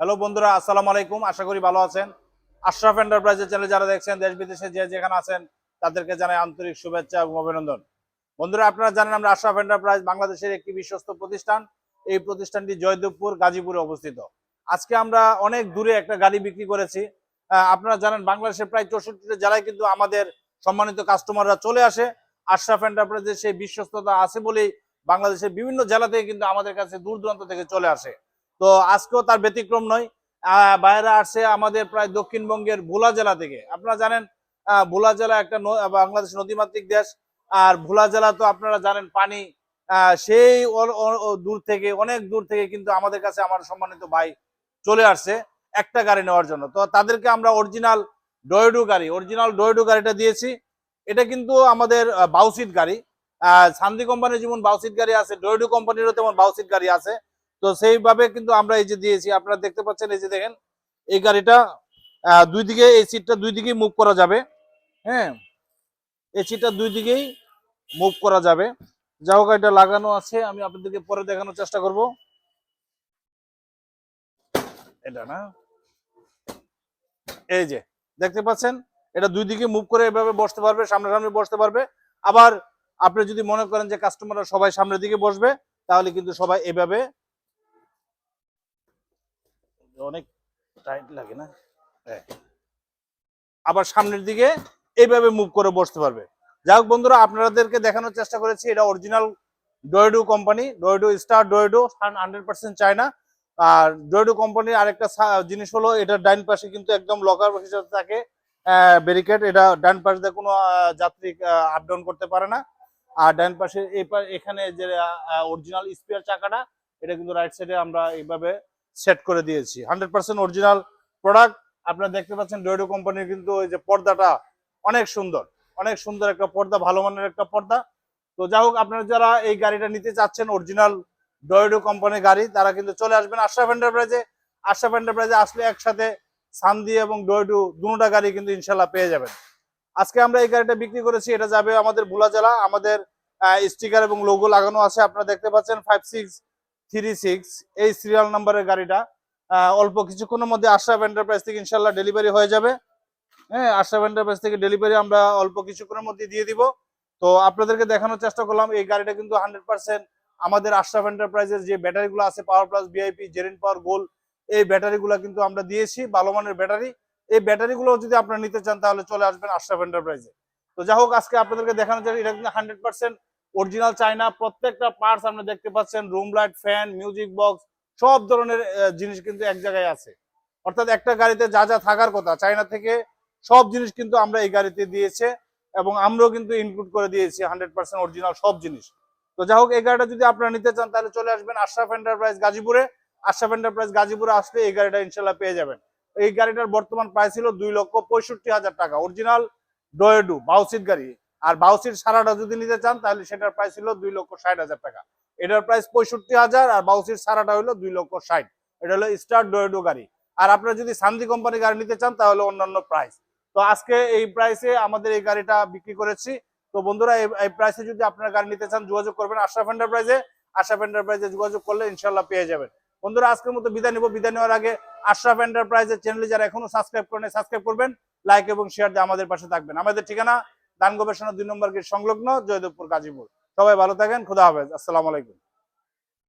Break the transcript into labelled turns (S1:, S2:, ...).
S1: Hello বন্ধুরা, আসসালামু আলাইকুম। আশা করি ভালো আছেন। আশরাফ এন্টারপ্রাইজের চ্যানেল যারা দেখছেন, দেশ বিদেশে যে যেখানে আছেন, তাদেরকে জানাই আন্তরিক শুভেচ্ছা এবং অভিনন্দন। বন্ধুরা, আপনারা জানেন আমরা আশরাফ এন্টারপ্রাইজ বাংলাদেশের একটি বিশ্বস্ত প্রতিষ্ঠান। এই প্রতিষ্ঠানটি জয়দেবপুর, গাজীপুরে অবস্থিত। আজকে আমরা অনেক দূরে একটা গাড়ি বিক্রি করেছি। আপনারা জানেন বাংলাদেশের প্রায় চৌষট্টিটা জেলায় কিন্তু আমাদের সম্মানিত কাস্টমাররা চলে আসে। আশরাফ এন্টারপ্রাইজের সেই বিশ্বস্ততা আছে বলেই বাংলাদেশের বিভিন্ন জেলা থেকে কিন্তু আমাদের কাছে দূর দূরান্ত থেকে চলে আসে। তো আজকেও তার ব্যতিক্রম নয়। বাইরে আসছে আমাদের প্রায় দক্ষিণবঙ্গের ভোলা জেলা থেকে। আপনারা জানেন ভোলা জেলা একটা বাংলাদেশ নদীমাতৃক দেশ। আর ভোলা জেলা তো আপনারা জানেন পানি সেই দূর থেকে অনেক দূর থেকে কিন্তু আমাদের কাছে আমার সম্মানিত ভাই চলে আসছে একটা গাড়ি নেওয়ার জন্য। তো তাদেরকে আমরা অরিজিনাল ডয়েডু গাড়ি অরিজিনাল ডয়েডু গাড়িটা দিয়েছি। এটা কিন্তু আমাদের বাউসিট গাড়ি। আহ, সান্দি কোম্পানির যেমন বাউসিট গাড়ি আছে ডয়েডু কোম্পানিরও তেমন বাউসিট গাড়ি আছে। তো সেইভাবে কিন্তু আমরা এই যে দিয়েছি, আপনারা দেখতে পাচ্ছেন এই যে দেখেন, এই গাড়িটা দুই দিকে এই সিটটা দুই দিকেই মুভ করা যাবে হ্যাঁ? এই সিটটা দুই দিকেই মুভ করা যাবে। যা হোক, এটা লাগানো আছে, আমি আপনাদেরকে পরে দেখানোর চেষ্টা করব। এটা না? এই যে, দেখতে পাচ্ছেন? এটা দুই দিকে মুভ করে এভাবে বসতে পারবে, সামনাসামনি বসতে পারবে। আবার আপনি যদি মনে করেন যে কাস্টমাররা সবাই সামনের দিকে বসবে, তাহলে কিন্তু সবাই এভাবে অনেক টাইট লাগে না? হ্যাঁ। আবার সামনের দিকে এইভাবে মুভ করে বসতে পারবে। যাই হোক বন্ধুরা, আপনাদেরকে দেখানোর চেষ্টা করেছি, এটা অরিজিনাল ডয়েডু কোম্পানি ডয়েডু স্টার ডয়েডু হান্ড্রেড পার্সেন্ট চায়না আর ডয়েডু কোম্পানির আরেকটা জিনিস হলো এটার ডাইন পাশে কিন্তু একদম লকার হিসেবে থাকে ব্যারিকেড এটা ডান পাশ দিয়ে কোনো যাত্রী আপ ডাউন করতে পারে না। আর ডান পাশে এখানে যে অরিজিনাল স্পেয়ার চাকাটা, এটা কিন্তু রাইট সাইডে আমরা এইভাবে সেট করে দিয়েছি। হান্ড্রেড পার্সেন্ট অরিজিনাল প্রোডাক্ট আপনারা দেখতে পাচ্ছেন ডয়েডো কোম্পানির কিন্তু ওই যে পর্দাটা অনেক সুন্দর। অনেক সুন্দর একটা পর্দা, ভালো মানের একটা পর্দা। তো যাই হোক, আপনারা যারা এই গাড়িটা নিতে চাচ্ছেন অরিজিনাল ডয়েডো কোম্পানির গাড়ি, তারা কিন্তু চলে আসবেন আশরাফ এন্টারপ্রাইজে আশরাফ এন্টারপ্রাইজে আসলে একসাথে সান্দি এবং ডয়েডু দুটা গাড়ি কিন্তু ইনশাল্লাহ পেয়ে যাবেন। আজকে আমরা এই গাড়িটা বিক্রি করেছি, এটা যাবে আমাদের ভোলা জেলা। আমাদের স্টিকার এবং লোগো লাগানো আছে, আপনারা দেখতে পাচ্ছেন ফাইভ সিক্স থ্রি সিক্স, এই সিরিয়াল নাম্বারের গাড়িটা। অল্প কিছুক্ষণের মধ্যে আশরাফ এন্টারপ্রাইজ থেকে ইনশাল্লাহ ডেলিভারি হয়ে যাবে। হ্যাঁ আশরাফ এন্টারপ্রাইজ থেকে ডেলিভারি আমরা অল্প কিছুক্ষণের মধ্যে দিয়ে দিব। তো আপনাদেরকে দেখানোর চেষ্টা করলাম, এই গাড়িটা কিন্তু হান্ড্রেড পার্সেন্ট আমাদের আশরাফ এন্টারপ্রাইজের যে ব্যাটারিগুলো আছে power plus VIP Zerin power goal এই ব্যাটারিগুলো কিন্তু আমরা দিয়েছি, ভালো মানের ব্যাটারি। এই ব্যাটারিগুলো যদি আপনারা নিতে চান, তাহলে চলে আসবেন আশরাফ এন্টারপ্রাইজে তো যাই হোক, আজকে আপনাদেরকে দেখানো যায় এটা কিন্তু হান্ড্রেড পার্সেন্ট অরিজিনাল চাইনা প্রত্যেকটা পার্টস আপনি দেখতে পাচ্ছেন room light fan music box সব ধরনের জিনিস কিন্তু এক জায়গায় আছে। অর্থাৎ একটা গাড়িতে যা যা থাকার কথা চায়না থেকে সব জিনিস কিন্তু আমরা এই গাড়িতে দিয়েছে এবং আমরাও কিন্তু ইনক্লুড করে দিয়েছি হান্ড্রেড পার্সেন্ট অরিজিনাল সব জিনিস। তো যাই হোক, এই গাড়িটা যদি আপনারা নিতে চান, তাহলে চলে আসবেন আশরাফ এন্টারপ্রাইজ গাজীপুরে। আশরাফ এন্টারপ্রাইজ গাজীপুরে আসলে এই গাড়িটা ইনশাল্লাহ পেয়ে যাবেন। এই গাড়িটার বর্তমান প্রাইস ছিল দুই লক্ষ পঁয়ষট্টি হাজার টাকা। অরিজিনাল ডয়েডু বাউসিট গাড়ি। আর বাউসির সারাটা যদি নিতে চান, তাহলে সেটার প্রাইস ছিল দুই লক্ষ ষাট হাজার টাকা। এটার প্রাইস পঁয়ষট্টি হাজার আর বাউসির সারাটা হলো দুই লক্ষ ষাট। এটা হলো স্টার ডয়েডু গাড়ি। আর আপনারা যদি সান্দি কোম্পানি গাড়ি নিতে চান, তাহলে অন্যান্য প্রাইস তো আজকে এই প্রাইসে আমাদের এই গাড়িটা বিক্রি করেছি। তো বন্ধুরা, এই- এই প্রাইসে যদি আপনারা গাড়ি নিতে চান, যোগাযোগ করবেন আশরাফ এন্টারপ্রাইজে আশরাফ এন্টারপ্রাইজে যোগাযোগ করলে ইনশাল্লাহ পেয়ে যাবেন। বন্ধুরা, আজকের মতো বিদায় নিব। বিদায় নেওয়ার আগে আশরাফ এন্টারপ্রাইজের চ্যানেলে যারা এখনও সাবস্ক্রাইব করেন সাবস্ক্রাইব করবেন। লাইক এবং শেয়ার দিয়ে আমাদের পাশে থাকবেন। আমাদের ঠিকানা দান গবেষণা দুই নম্বর গেট সংলগ্ন জয়দেবপুর গাজীপুর। সবাই ভালো থাকেন, খুদা হাফেজ। আসসালামু আলাইকুম।